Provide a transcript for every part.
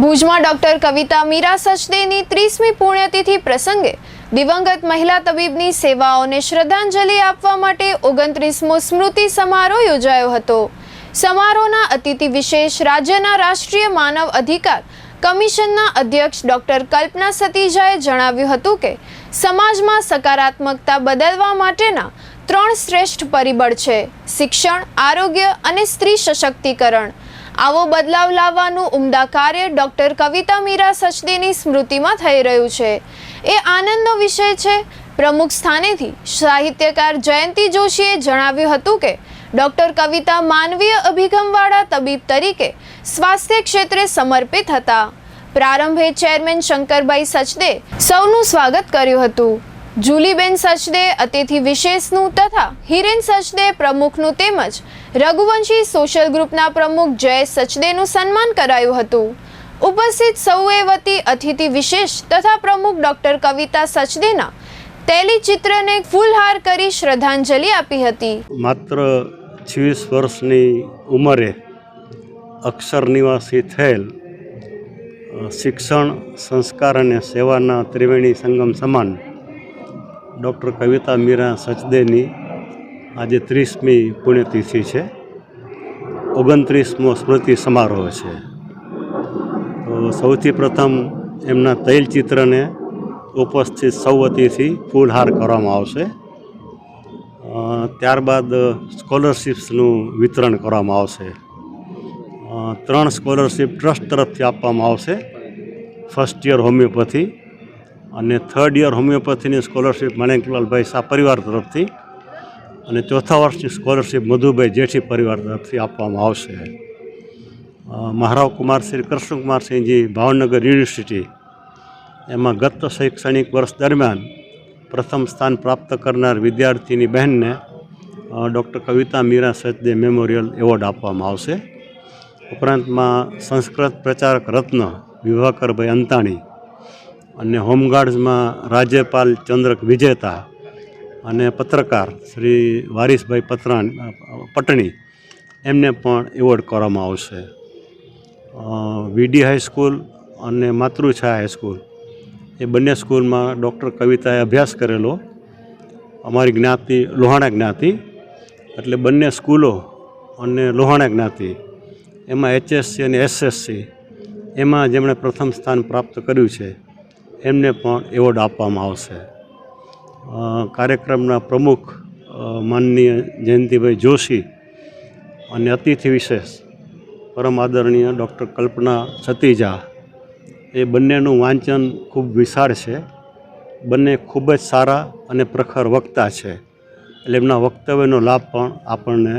ભુજમાં ડોક્ટર કવિતા મીરા સચદેની ત્રીસમી પુણ્યતિથિ પ્રસંગે દિવંગત મહિલા તબીબની સેવાઓને શ્રદ્ધાંજલિ આપવા માટે ઓગણત્રીસમો સ્મૃતિ સમારોહ યોજાયો હતો. સમારોહના અતિથિ વિશેષ રાજ્યના રાષ્ટ્રીય માનવ અધિકાર કમિશનના અધ્યક્ષ ડોક્ટર કલ્પના સતીજાએ જણાવ્યું હતું કે, સમાજમાં સકારાત્મકતા બદલવા માટેના ત્રણ શ્રેષ્ઠ પરિબળ છે, શિક્ષણ, આરોગ્ય અને સ્ત્રી સશક્તિકરણ. આવો બદલાવ લાવવાનું ઉમદા કાર્ય ડોક્ટર કવિતા મીરા સચદેની સ્મૃતિમાં થઈ રહ્યું છે. એ આનંદનો વિષય છે. પ્રમુખ સ્થાનેથી સાહિત્યકાર જયંતિ જોશીએ જણાવ્યું હતું કે, ડોક્ટર કવિતા માનવીય અભિગમવાળા તબીબ તરીકે સ્વાસ્થ્ય ક્ષેત્રે સમર્પિત હતા. પ્રારંભે ચેરમેન શંકરભાઈ સચદે સૌનું સ્વાગત કર્યું હતું. જુલીબેન સચદે, અતિથિ વિશેષનું તથા હિરેન સચદે પ્રમુખનું તેમજ રઘુવંશી સોશિયલ ગ્રુપના પ્રમુખ જય સચદેનું સન્માન કરાયું હતું. ઉપસ્થિત સૌએ વતી અતિથિ વિશેષ તથા પ્રમુખ ડોક્ટર કવિતા સચદેના તેલી ચિત્રને ફૂલહાર કરી શ્રદ્ધાંજલિ આપી હતી. માત્ર છવ્વીસ વર્ષની ઉંમરે અક્ષર નિવાસી થયેલ શિક્ષણ, સંસ્કાર અને સેવાના ત્રિવેણી સંગમ સમાન ડૉક્ટર કવિતા મીરા સચદેની આજે ત્રીસમી પુણ્યતિથિ છે. ઓગણત્રીસમો સ્મૃતિ સમારોહ છે. તો સૌથી પ્રથમ એમના તૈલચિત્રને ઉપસ્થિત સૌ વતીથી ફૂલહાર કરવામાં આવશે. ત્યારબાદ સ્કોલરશિપ્સનું વિતરણ કરવામાં આવશે. ત્રણ સ્કોલરશિપ ટ્રસ્ટ તરફથી આપવામાં આવશે. ફર્સ્ટ યર હોમિયોપેથી અને થર્ડ યર હોમિયોપેથીની સ્કોલરશીપ માણેકલાલભાઈ શાહ પરિવાર તરફથી અને ચોથા વર્ષની સ્કોલરશિપ મધુભાઈ જેઠી પરિવાર તરફથી આપવામાં આવશે. મહારાવ કુમાર શ્રી કૃષ્ણકુમારસિંહજી ભાવનગર યુનિવર્સિટી, એમાં ગત શૈક્ષણિક વર્ષ દરમિયાન પ્રથમ સ્થાન પ્રાપ્ત કરનાર વિદ્યાર્થીની બહેનને doctor Kavita Mira Sachde memorial award આપવામાં આવશે. ઉપરાંતમાં સંસ્કૃત પ્રચારક રત્ન વિભાકરભાઈ અંતાણી અને હોમગાર્ડ્સમાં રાજ્યપાલ ચંદ્રક વિજેતા અને પત્રકાર શ્રી વારીસભાઈ પતરાણ પટણી, એમને પણ એવોર્ડ કરવામાં આવશે. વીડી હાઈસ્કૂલ અને માતૃછાયા હાઈસ્કૂલ એ બંને સ્કૂલમાં ડૉક્ટર કવિતાએ અભ્યાસ કરેલો. અમારી જ્ઞાતિ, લોહાણા જ્ઞાતિ, એટલે બંને સ્કૂલો અને લોહાણા જ્ઞાતિ, એમાં એચએસસી અને એસએસસી, એમાં જેમણે પ્રથમ સ્થાન પ્રાપ્ત કર્યું છે એમને પણ એવોર્ડ આપવામાં આવશે. કાર્યક્રમના પ્રમુખ માનનીય જયંતિભાઈ જોશી અને અતિથિ વિશેષ પરમ આદરણીય ડૉક્ટર કલ્પના સતીજા એ બંનેનું વાંચન ખૂબ વિશાળ છે. બંને ખૂબ જ સારા અને પ્રખર વક્તા છે. એટલે એમના વક્તવ્યનો લાભ પણ આપણને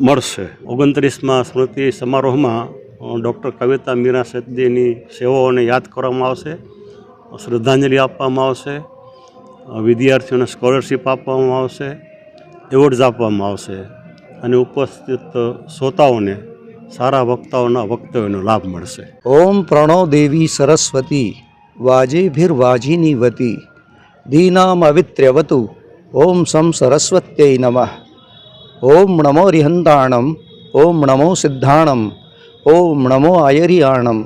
મળશે. ઓગણત્રીસમાં સ્મૃતિ સમારોહમાં ડૉક્ટર કવિતા મીરા સચદેની સેવાઓને યાદ કરવામાં આવશે. શ્રદ્ધાંજલિ આપવામાં આવશે. વિદ્યાર્થીઓને સ્કોલરશિપ આપવામાં આવશે, એવોર્ડ્સ આપવામાં આવશે અને ઉપસ્થિત શ્રોતાઓને, સારા વક્તાઓના વક્તવ્યનો લાભ મળશે. ઓમ પ્રણવ દેવી સરસ્વતી વાજેભિર્વાજિની વતી દીનામ અવિત્ર્યવતુ, ઓમ સમ સરસ્વત્यै નમઃ. ઓમ નમો રિહંતાણમ, ઓમ નમો સિદ્ધાણમ, ઓમ નમો આયરિયાણમ,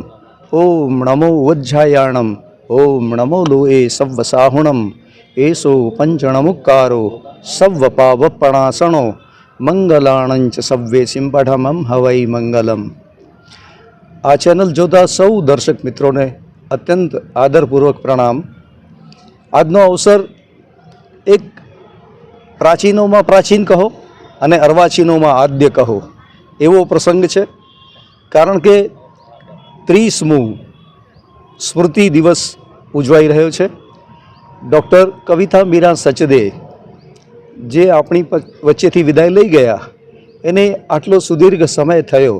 ઓમ નમો ઉજ્જાયાણમ ઓમ નમો લોએ સવ્વસાહુણમ, એસો પંચણમુક્કારો સવ્વપાવપણાસણો મંગલાણંચ સવ્વે સિંપઢમમ હવૈ મંગલમ. આ ચેનલ જોતા સૌ દર્શક મિત્રોને અત્યંત આદરપૂર્વક પ્રણામ. આજનો અવસર એક પ્રાચીનોમાં પ્રાચીન કહો અને અર્વાચીનોમાં આદ્ય કહો. એવો પ્રસંગ છે, કારણ કે ત્રીસમું સ્મૃતિ દિવસ ઉજવાઈ રહ્યો છે. ડૉક્ટર કવિતા મીરા સચદે જે આપણી વચ્ચેથી વિદાય લઈ ગયા, એને આટલો સુદીર્ઘ સમય થયો.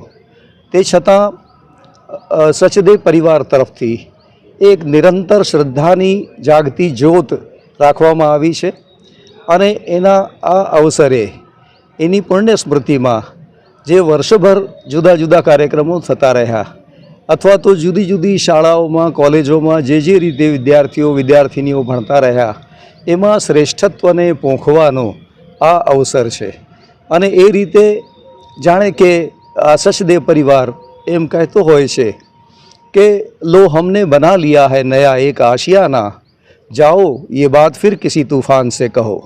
તે છતાં સચદે પરિવાર તરફથી એક નિરંતર શ્રદ્ધાની જાગતી જ્યોત રાખવામાં આવી છે અને એના આ અવસરે એની પુણ્ય સ્મૃતિમાં જે વર્ષભર જુદા જુદા કાર્યક્રમો થતા રહ્યા. અથવા તો જુદી જુદી શાળાઓમાં, કોલેજોમાં જે જે રીતે વિદ્યાર્થીઓ, વિદ્યાર્થિનીઓ ભણતા રહ્યા, એમાં શ્રેષ્ઠત્વને પોંખવાનો આ અવસર છે. અને એ રીતે જાણે કે સચદે પરિવાર એમ કહેતો હોય છે કે, લો, હમને બના લિયા હૈ નયા એક આશિયાના, જાઓ એ બાત ફિર કિસી તૂફાન સે કહો.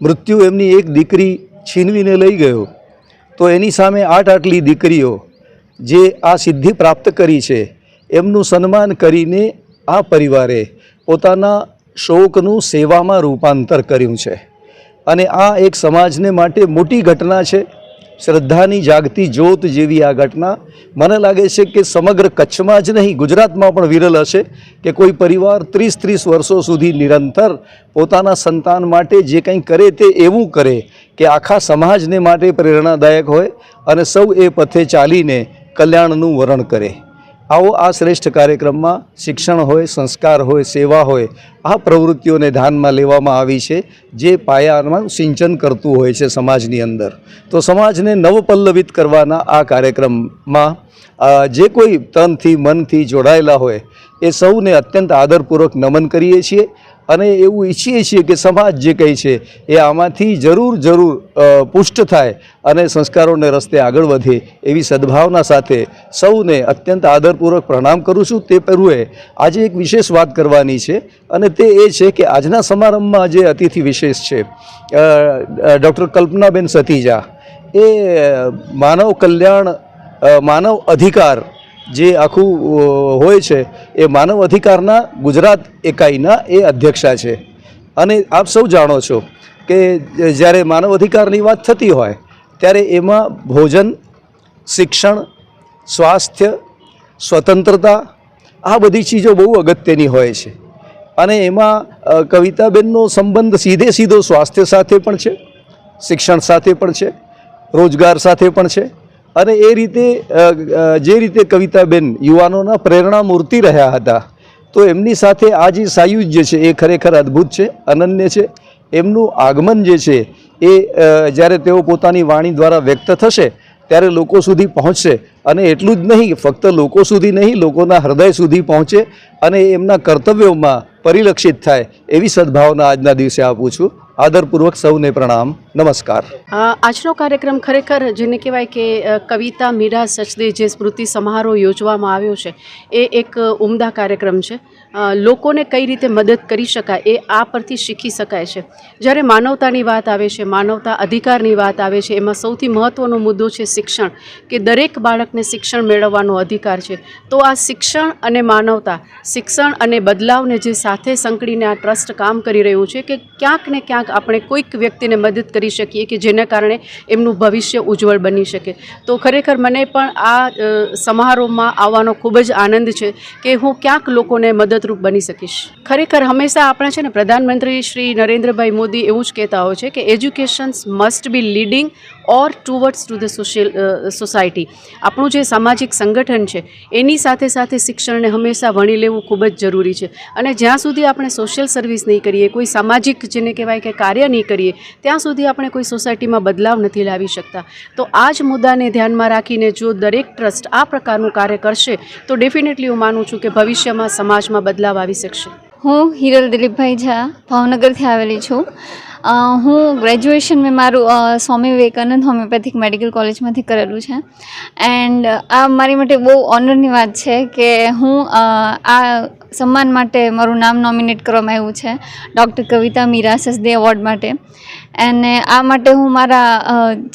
મૃત્યુ એમની એક દીકરી છીનવીને લઈ ગયો. તો એની સામે આઠ આટલી દીકરીઓ જે આ સિદ્ધિ પ્રાપ્ત કરી છે, એમનું સન્માન કરીને આ પરિવારે પોતાના શોકનું સેવામાં રૂપાંતર કર્યું છે. અને આ એક સમાજને માટે મોટી ઘટના છે. શ્રદ્ધાની જાગતી જ્યોત જેવી આ ઘટના. મને લાગે છે કે સમગ્ર કચ્છમાં જ નહીં, ગુજરાતમાં પણ વિરલ હશે કે કોઈ પરિવાર ત્રીસ ત્રીસ વર્ષો સુધી નિરંતર પોતાના સંતાન માટે જે કંઈ કરે તે એવું કરે કે આખા સમાજને માટે પ્રેરણાદાયક હોય અને સૌ એ પથે ચાલીને કલ્યાણનું વરણ કરે. આવો આ શ્રેષ્ઠ કાર્યક્રમમાં શિક્ષણ હોય, સંસ્કાર હોય, સેવા હોય, આ પ્રવૃત્તિઓને ધ્યાનમાં લેવામાં આવી છે, જે પાયામાં સિંચન કરતું હોય છે સમાજની અંદર. તો સમાજને નવપલ્લવિત કરવાના આ કાર્યક્રમમાં જે કોઈ તનથી મનથી જોડાયેલા હોય, એ સૌને અત્યંત આદરપૂર્વક નમન કરીએ છીએ. અને એવું ઈચ્છીએ છીએ કે સમાજ જે કહે છે, એ આમાંથી જરૂર જરૂર પુષ્ટ થાય અને સંસ્કારોને રસ્તે આગળ વધે એવી સદભાવના સાથે સૌને અત્યંત આદરપૂર્વક પ્રણામ કરું છું. તે પૂર્વે આજે એક વિશેષ વાત કરવાની છે અને તે એ છે કે આજના સમારંભમાં જે અતિથિ વિશેષ છે ડૉક્ટર કલ્પનાબેન સતીજા. એ માનવ કલ્યાણ માનવ અધિકાર જે આખું હોય છે, એ માનવ અધિકારના ગુજરાત એકાઈના એ અધ્યક્ષા છે. અને આપ સૌ જાણો છો કે જ્યારે માનવ અધિકારની વાત થતી હોય, ત્યારે એમાં ભોજન, શિક્ષણ, સ્વાસ્થ્ય, સ્વતંત્રતા, આ બધી ચીજો બહુ અગત્યની હોય છે. અને એમાં કવિતાબેનનો સંબંધ સીધે સીધો સ્વાસ્થ્ય સાથે પણ છે, શિક્ષણ સાથે પણ છે, રોજગાર સાથે પણ છે અને એ રીતે જે રીતે કવિતાબેન યુવાનોના પ્રેરણા મૂર્તિ રહ્યા હતા, તો એમની સાથે આ જે સાયુજ્ય છે, એ ખરેખર અદ્ભુત છે, અનન્ય છે. એમનું આગમન જે છે, એ જ્યારે તેઓ પોતાની વાણી દ્વારા વ્યક્ત થશે, ત્યારે લોકો સુધી પહોંચશે. અને એટલું જ નહીં, ફક્ત લોકો સુધી નહીં, લોકોના હૃદય સુધી પહોંચે અને એમના કર્તવ્યોમાં પરિલક્ષિત થાય, એવી સદભાવના આજના દિવસે આપું છું. આદરપૂર્વક સૌને પ્રણામ. નમસ્કાર. આજનો કાર્યક્રમ ખરેખર જેને કહેવાય કે કવિતા મીરા સચદે જે સ્મૃતિ સમારોહ યોજવામાં આવ્યો છે, એ એક ઉમદા કાર્યક્રમ છે. લોકોને કઈ રીતે મદદ કરી શકાય એ આ પરથી શીખી શકાય છે. જ્યારે માનવતાની વાત આવે છે, માનવતા અધિકારની વાત આવે છે, એમાં સૌથી મહત્ત્વનો મુદ્દો છે શિક્ષણ, કે દરેક બાળકને શિક્ષણ મેળવવાનો અધિકાર છે. તો આ શિક્ષણ અને માનવતા, શિક્ષણ અને બદલાવને જે સાથે સંકળીને આ ટ્રસ્ટ કામ કરી રહ્યું છે કે ક્યાંક ને ક્યાંક આપણે કોઈક વ્યક્તિને મદદ કરી શકીએ કે જેના કારણે એમનું ભવિષ્ય ઉજ્જવળ બની શકે. તો ખરેખર મને પણ આ સમારોહમાં આવવાનો ખૂબ જ આનંદ છે કે હું ક્યાંક લોકોને મદદરૂપ બની શકીશ. ખરેખર હંમેશા આપણે છે ને પ્રધાનમંત્રી શ્રી નરેન્દ્રભાઈ મોદી એવું જ કહેતા હોય છે કે educations must be leading or towards to the social society આપણું જે સામાજિક સંગઠન છે, એની સાથે સાથે શિક્ષણને હંમેશા વણી લેવું ખૂબ જ જરૂરી છે. અને જ્યાં સુધી આપણે સોશિયલ સર્વિસ નહીં કરીએ, કોઈ સામાજિક જેને કહેવાય કે કાર્ય નહીં કરીએ, ત્યાં સુધી આપણે કોઈ સોસાયટીમાં બદલાવ નથી લાવી શકતા. તો આ જ મુદ્દાને ધ્યાનમાં રાખીને જો દરેક ટ્રસ્ટ આ પ્રકારનું કાર્ય કરશે, તો ડેફિનેટલી હું માનું છું કે ભવિષ્યમાં સમાજમાં બદલાવ આવી શકશે. હું હિરલ દિલીપભાઈ ઝા, ભાવનગરથી આવેલી છું. હું ગ્રેજ્યુએશન મેં મારું સ્વામી વિવેકાનંદ હોમિયોપેથિક મેડિકલ કોલેજમાંથી કરેલું છે. એન્ડ આ મારી માટે બહુ ઓનરની વાત છે કે હું આ સન્માન માટે મારું નામ નોમિનેટ કરવામાં આવ્યું છે ડૉક્ટર કવિતા મીરા સસદે એવોર્ડ માટે. અને આ માટે હું મારા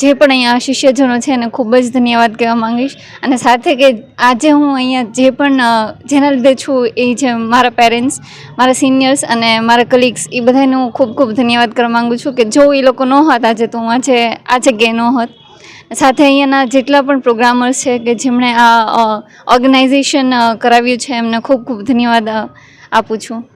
જે પણ અહીંયા શિષ્યજનો છે એને ખૂબ જ ધન્યવાદ કહેવા માંગીશ. અને સાથે કે આજે હું અહીંયા જે પણ જેના લીધે છું એ જે મારા પેરેન્ટ્સ મારા સિનિયર્સ અને મારા કલીગ્સ એ બધાને હું ખૂબ ખૂબ ધન્યવાદ કરવા માગું છું કે જો એ લોકો ન હોત આજે તો આજે આ જગ્યાએ ન હોત સાથે અહીંયાના જેટલા પણ પ્રોગ્રામર્સ છે કે જેમણે આ ઓર્ગેનાઇઝેશન કરાવ્યું છે, એમને ખૂબ ખૂબ ધન્યવાદ આપું છું.